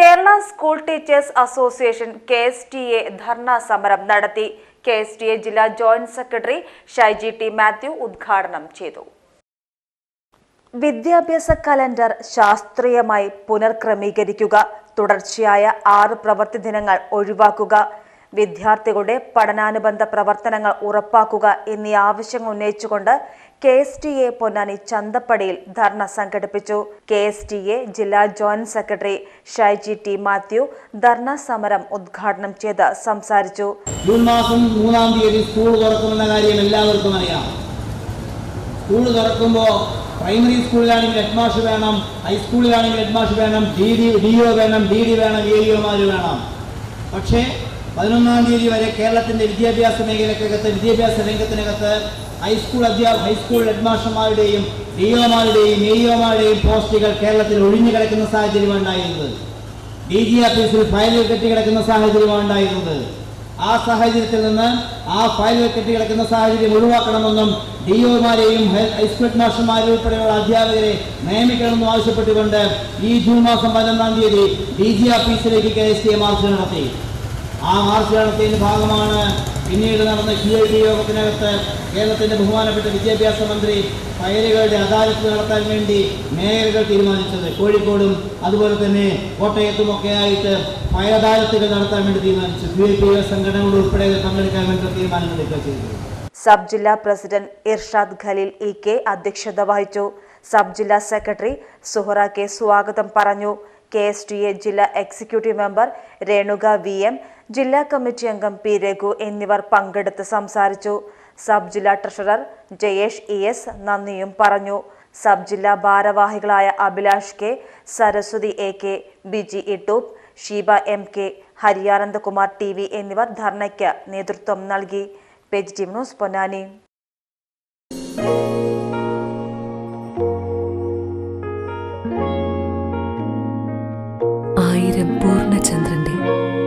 Kerala school teachers association K S T A dharna സമരം നടത്തി. K S T A ജില്ലാ joint secretary Shaiji T Mathew ഉദ്ഘാടനം ചെയ്തു. വിദ്യാഭ്യാസ കലണ്ടർ ശാസ്ത്രീയമായി പുനർക്രമീകരിക്കുക. തുടർച്ചയായ ആറ് പ്രവൃത്തി ദിനങ്ങൾ ഒഴിവാക്കുക. വിദ്യാർത്ഥികളുടെ പഠനാനുബന്ധ പ്രവർത്തനങ്ങൾ ഉറപ്പാക്കുക എന്നീ ആവശ്യങ്ങൾ ഉന്നയിച്ചുകൊണ്ട് K S T A Ponnani ചന്തപ്പടിയിൽ dharna സംഘടിപ്പിച്ചു. കെ എസ് ടി എ ജില്ലാ joint secretary Shaiji T Mathew dharna സമരം ഉദ്ഘാടനം ചെയ്ത് സംസാരിച്ചു. ജൂൺ മാസം മൂന്നാം തീയതി സ്കൂൾ തുറക്കുമെന്ന കാര്യം എല്ലാവർക്കും അറിയാം. സ്കൂൾ തുറക്കുമ്പോൾ പ്രൈമറി സ്കൂളിലാണെങ്കിൽ ഹെഡ് വേണം ഹൈസ്കൂളിലാണെങ്കിൽ ഹെഡ് വേണം ഡി ഡി ഡി ഒ വേണം ഡി ഡി വേണം എ ഇഒമാർ വേണം. പക്ഷേ പതിനൊന്നാം തീയതി വരെ കേരളത്തിന്റെ വിദ്യാഭ്യാസ മേഖലക്കകത്ത് വിദ്യാഭ്യാസ രംഗത്തിനകത്ത് ഹൈസ്കൂൾ അധ്യാപ ഹൈസ്കൂൾ ഹെഡ്മാസ്റ്റർമാരുടെയും മാസ്റ്റർമാരുടെയും എഇഒമാരുടെയും ഒമാരുടെയും പോസ്റ്റുകൾ കേരളത്തിൽ ഒഴിഞ്ഞു കിടക്കുന്ന സാഹചര്യമാണ് ഉണ്ടായിരുന്നത്. ഡി ജി ഓഫീസിൽ ഫയലുകൾ കെട്ടിക്കിടക്കുന്ന സാഹചര്യമാണ് ഉണ്ടായിരുന്നത്. ആ സാഹചര്യത്തിൽ നിന്ന് ആ ഫയലുകൾ കെട്ടിക്കിടക്കുന്ന സാഹചര്യം ഒഴിവാക്കണമെന്നും ഡിഒമാരെയും ഹൈസ്കൂൾ മാസ്റ്റർമാരെ ഉൾപ്പെടെയുള്ള അധ്യാപകരെ നിയമിക്കണമെന്നും ആവശ്യപ്പെട്ടുകൊണ്ട് ഈ ജൂൺ മാസം പതിനൊന്നാം തീയതി ഡി ജി ഓഫീസിലേക്ക് K S T A march നടത്തി. ആ മാർച്ച് നടത്തിയതിന്റെ ഭാഗമാണ് പിന്നീട് നടന്ന ക്യു ഐ ഡി യോഗത്തിനകത്ത് കേരളത്തിന്റെ ബഹുമാനപ്പെട്ട വിദ്യാഭ്യാസ മന്ത്രി ഫയലുകളുടെ അദാലത്ത് നടത്താൻ വേണ്ടി മേയറുകൾ തീരുമാനിച്ചത്. കോഴിക്കോടും അതുപോലെ തന്നെ കോട്ടയത്തും ഒക്കെ ആയിട്ട് അദാലത്തുകൾ നടത്താൻ വേണ്ടി തീരുമാനിച്ചു. ക്യു ഐ പി സംഘടനകൾ ഉൾപ്പെടെ പങ്കെടുക്കാൻ വേണ്ടി തീരുമാനമെടുക്കുക ചെയ്തു. സബ് ജില്ലാ president Irshad Khaleel E K അധ്യക്ഷത വഹിച്ചു. സബ് ജില്ലാ സെക്രട്ടറി സുഹറ കെ സ്വാഗതം പറഞ്ഞു. കെ എസ് ടി എ ജില്ലാ executive member Renuka V M ജില്ലാ കമ്മിറ്റി അംഗം പി രഘു എന്നിവർ പങ്കെടുത്ത് സംസാരിച്ചു. സബ് ജില്ലാ ട്രഷറർ ജയേഷ് ഇ എസ് നന്ദിയും പറഞ്ഞു. സബ് ജില്ലാ ഭാരവാഹികളായ Abhilash K Saraswathi A K Biji Ittoop Sheeba M K Hariyanandakumar T V എന്നിവർ ധർണയ്ക്ക് നേതൃത്വം നൽകി. Page team news Ponnani. ആയിരം പൂർണചന്ദ്രന്റെ